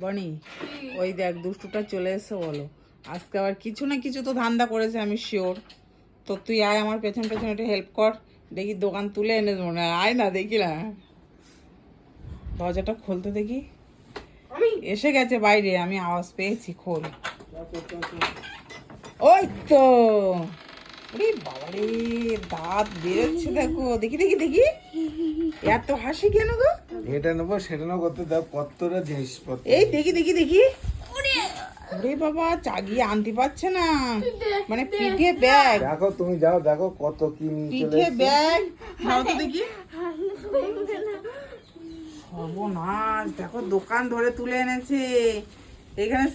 বনি ওই দেখ দুষ্টুটা চলে এসে বলো। আজকে আবার কিছু না কিছু তো ধান্দা করেছে আমি শিওর তো তুই আয় আমার পেছন পেছন একটু হেল্প কর দেখি দোকান তুলে এনে দেবো না আয় না দেখি না। দরজাটা খুলতে দেখি। এসে গেছে বাইরে আমি আওয়াজ পেয়েছি খোল। ওই তো। ওরে বাবারে দাঁত বেরোচ্ছে দেখো। দেখি দেখি দেখি। এত হাসি কেন গো? এটা নেব সেটা নেব করতে দাও কতটা জিনিসপত্র। এই দেখি দেখি দেখি। ওরে। বাবা চাগিয়ে আনতে পারছে না। মানে পিঠে ব্যাগ। দেখো তুমি যাও দেখো কত কি নিয়ে পিঠে। ব্যাগ। নাও তো দেখি। সর্বনাশ দেখো দোকান ধরে তুলে এনেছে। এখানে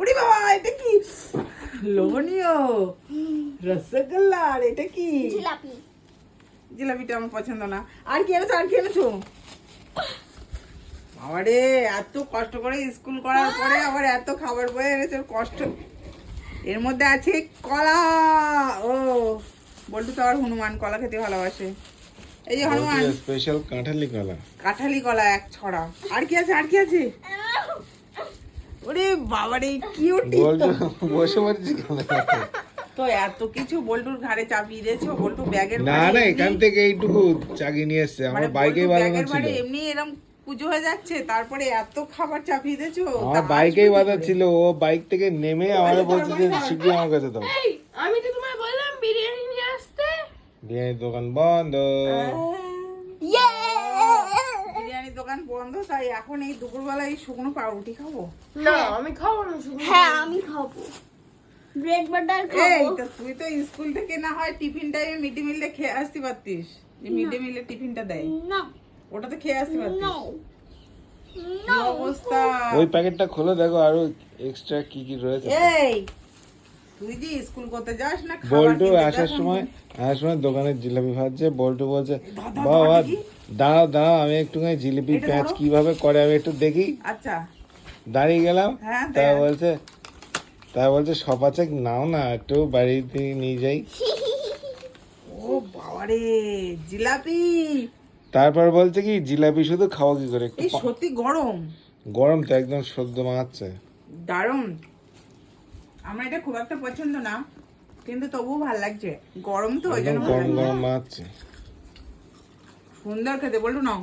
ওরে বাবা এটা কি? লোভনীয়। রসগোল্লা আর এটা কি? জিলাপি। জিলাপিটা আমার পছন্দ না। আর কি এনেছো আর কি এনেছো? বাবারে এত কষ্ট করে স্কুল করার পরে আবার এত খাবার বয়ে এনেছে কষ্ট। এর মধ্যে আছে কলা। ও বল্টু তো আবার হনুমান কলা খেতে ভালোবাসে। এই যে হনুমান। স্পেশাল কাঁঠালি কলা। কাঁঠালি কলা এক ছড়া। আর কি আছে আর কি আছে? ওরে বাবারে কিউট বলতো বসে পড়ছি তো এত কিছু বল্টুর ঘাড়ে চাপিয়ে দিয়েছ বল্টু ব্যাগের না না এখান থেকে এইটুকু চাগি নিয়ে এসছে। মানে আমার বাইকেই বল্টু বাঁধানো ছিল এমনি এরম পুজো হয়ে যাচ্ছে তারপরে এত খাবার চাপিয়ে দিয়েছ আমার বাইকেই বাঁধা ছিল ও বাইক থেকে নেমে আমাকে বলছে যে শিখিয়ে আমার কাছে দাও। আমি তো তোমায় বললাম বিরিয়ানি নিয়ে আসতে। বিরিয়ানির দোকান বন্ধ। বিরিয়ানির দোকান বন্ধ তাই এখন এই দুপুরবেলা এই শুকনো পাউরুটি খাব? না আমি খাব না শুধু হ্যাঁ আমি খাব। ব্রেড বাটার এই তো তুই তো স্কুল থেকে না হয় টিফিন টাইমে মিড ডে মিলে খেয়ে আসতে পারতিস। যে মিড ডে মিলে টিফিনটা দেয়। না। ওটা তো খেয়ে আসতে পারতিস? অবস্থা? ওই প্যাকেটটা খুলে দেখো আরও এক্সট্রা কি কি রয়েছে। এই তুই যে স্কুল করতে যাস না বল্টু আসার সময় আসার সময় দোকানের জিলাপি ভাজছে বল্টু বলছে বাবা দাঁড়াও দাঁড়াও আমি একটুখানি জিলিপি প্যাঁচ কীভাবে করে আমি একটু দেখি। আচ্ছা। দাঁড়িয়ে গেলাম হ্যাঁ, তা বলছে তা বলছে সপাচে নাও না একটু বাড়িতে নিয়ে যাই। ও বাবারে জিলাপি। তারপর বলছে কি জিলাপি শুধু খাওয়া কি করে? সত্যি গরম। গরম তো একদম সদ্য মাখাচ্ছে। দারুণ। আমার এটা খুব একটা পছন্দ না কিন্তু তবুও ভালো লাগছে। গরম তো ওই জন্য গরম গরম মাখাচ্ছে সুন্দর খেতে বলতো না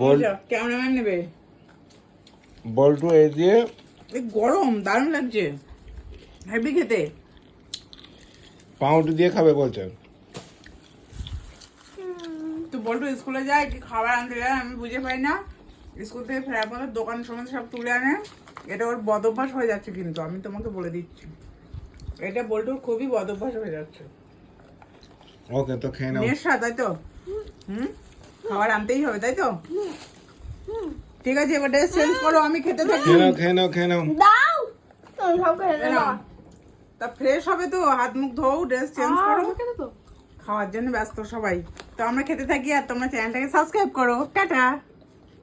বল ক্যামেরাম্যান নেবে? বল্টু দিয়ে এই গরম দারুণ লাগছে। হেভি খেতে। পাউরুটি দিয়ে খাবে বলছে। তো বলতো স্কুলে যায় কি খাবার আনতে যায় আমি বুঝে পাই না। স্কুল থেকে ফেরার পর দোকান সময় সব তুলে আনে। এটা ওর বদ অভ্যাস হয়ে যাচ্ছে কিন্তু আমি তোমাকে বলে দিচ্ছি। এটা বল্টুর খুবই বদ অভ্যাস হয়ে যাচ্ছে। ওকে তো খেয়ে নাও। নেশা তাই তো? হুম? খাবার আনতেই হবে তাই তো? ঠিক আছে এবার ড্রেস চেঞ্জ করো আমি খেতে থাকি। খেয়ে নাও খেয়ে নাও খেয়ে নাও। দাও! তুমি সব খেয়ে নাও। তা ফ্রেশ হবে তো হাত মুখ ধোও ড্রেস চেঞ্জ করো। তো। খাওয়ার জন্য ব্যস্ত সবাই। তো আমরা খেতে থাকি আর তোমরা চ্যানেলটাকে সাবস্ক্রাইব করো। টাটা!